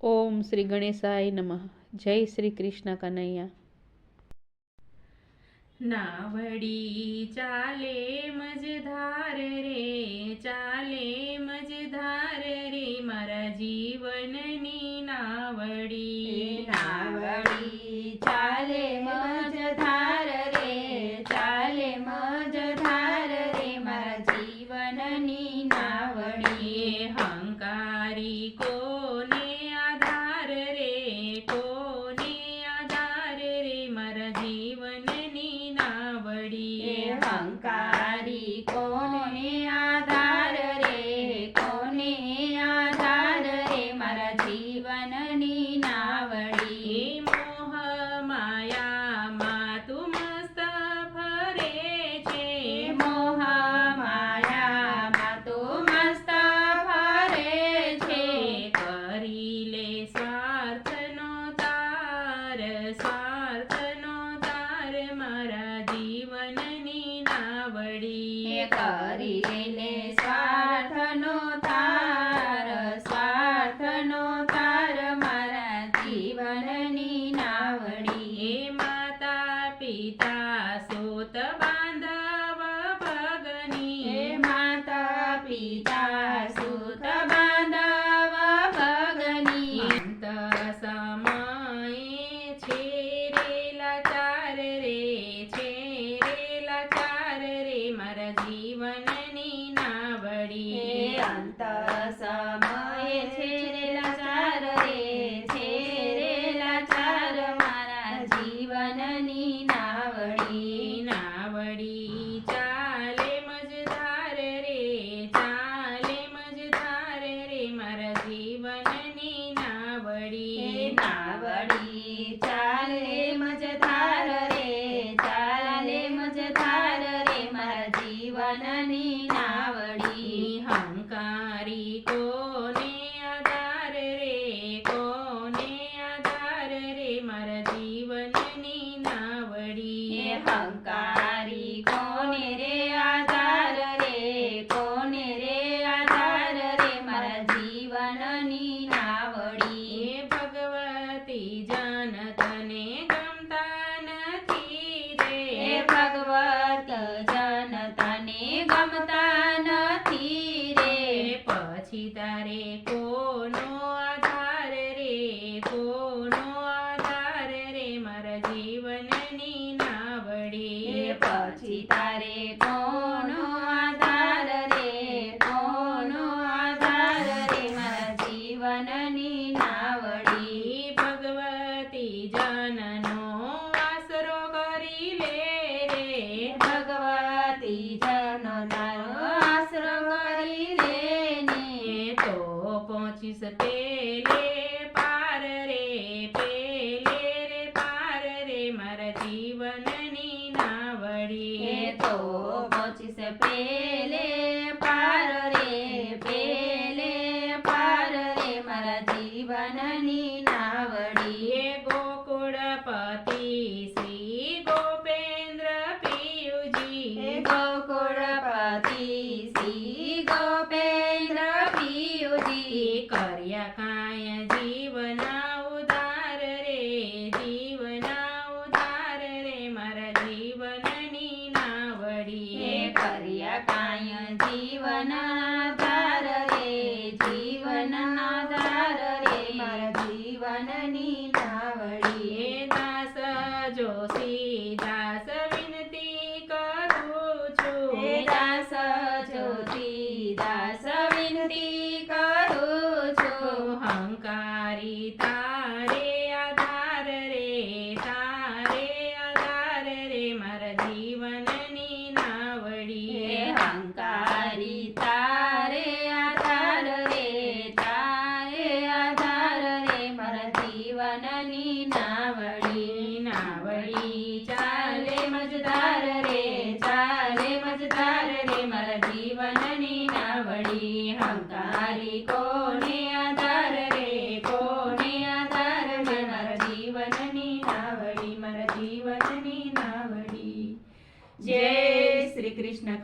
ઓમ શ્રી ગણેશાય નમઃ. જય શ્રી કૃષ્ણ કનૈયા. નાવડી ચાલે મજધાર રે ચાલે વડી કરી લઈને સ્વાર્થનો તાર સ્વાર્થનો તાર મારા જીવનની નાવડી. એ માતા પિતા સોત બાંધવ ભગની. માતા પિતા પણ તને ગમતા નથી રે ભગવત જન ગમતા નથી રે પછી તારે કોનો આધાર રે કોનો આધાર રે મારા જીવનની નાવડી પછી તારે કોનો કહીશ પેલે પાર રે પેલે રે પાર રે મારા જીવનની નાવડી એ તો પહોંચીશ પેલે પાર રે પેલે પાર રે મારા જીવનની નાવડી એ ગોકુળપતિ શ્રી ગોપેન્દ્ર પિયુજી ગોકુળપતિ Banana.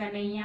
બધાને